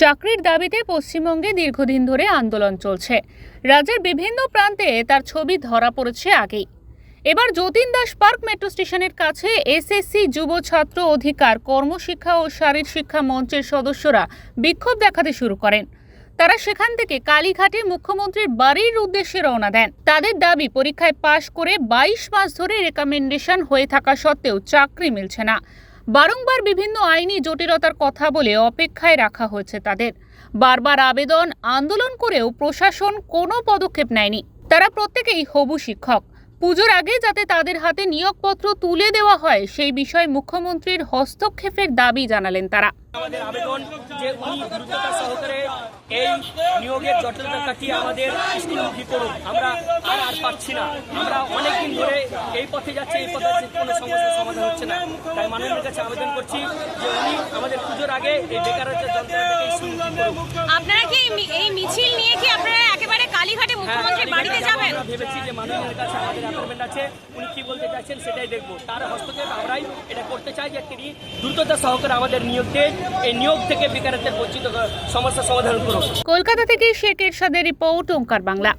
চাকরির দাবিতে পশ্চিমবঙ্গে দীর্ঘদিন ধরে আন্দোলন চলছে। রাজ্যের বিভিন্ন প্রান্তে তার ছবি ধরা পড়েছে আগেই। এবার যতীন দাস পার্ক মেট্রো স্টেশনের কাছে এসএসসি যুব ছাত্র অধিকার, কর্মশিক্ষা ও শারীর শিক্ষা মঞ্চের সদস্যরা বিক্ষোভ দেখাতে শুরু করেন। তারা সেখান থেকে কালীঘাটে মুখ্যমন্ত্রীর বাড়ির উদ্দেশ্যে রওনা দেন। তাদের দাবি, পরীক্ষায় পাশ করে বাইশ মাস ধরে রেকমেন্ডেশন হয়ে থাকা সত্ত্বেও চাকরি মিলছে না। বারংবার বিভিন্ন আইনি জটিলতার কথা বলে অপেক্ষায় রাখা হয়েছে তাদের। বারবার আবেদন, আন্দোলন করেও প্রশাসন কোনো পদক্ষেপ নেয়নি। তারা প্রত্যেকেই হবু শিক্ষক। পুজোর আগে যাতে তাদের হাতে নিয়োগপত্র তুলে দেওয়া হয়, সেই বিষয়ে মুখ্যমন্ত্রীর হস্তক্ষেপের দাবি জানালেন তারা। আমাদের আবেদন যে উনি দ্রুততা সহকারে এই নিয়োগের জটিলতা কাটিয়ে আমাদের স্কুলমুখী করুন আমরা আর আর পাচ্ছি না। আমরা অনেকদিন ধরে এই পথে যাচ্ছে এই পথে যাচ্ছি, কোনো সমস্যার সমাধান হচ্ছে না। তাই মাননীয়ের কাছে আবেদন করছি যে উনি আমাদের পুজোর আগে এই বেকারত্বের যন্ত্রণা থেকে আপনারা কি এই মিছিল নিয়ে কি আপনারা একেবারে কালীঘাটে মুখ্যমন্ত্রীর বাড়িতে যাবেন? আমরা ভেবেছি যে মাননীয়ের কাছে আমাদের অ্যাপয়েন্টমেন্ট আছে। উনি কি বলতে চাইছেন সেটাই দেখব। তার হস্তক্ষেপ আমরাই এটা করতে চাই যে তিনি দ্রুততা সহকারে আমাদের নিয়োগকে এই নিয়োগ থেকে বেকারত্বের বঞ্চিত সমস্যার সমাধান করুন কলকাতা থেকে শেখ এরশাদের রিপোর্ট ওঙ্কার বাংলা।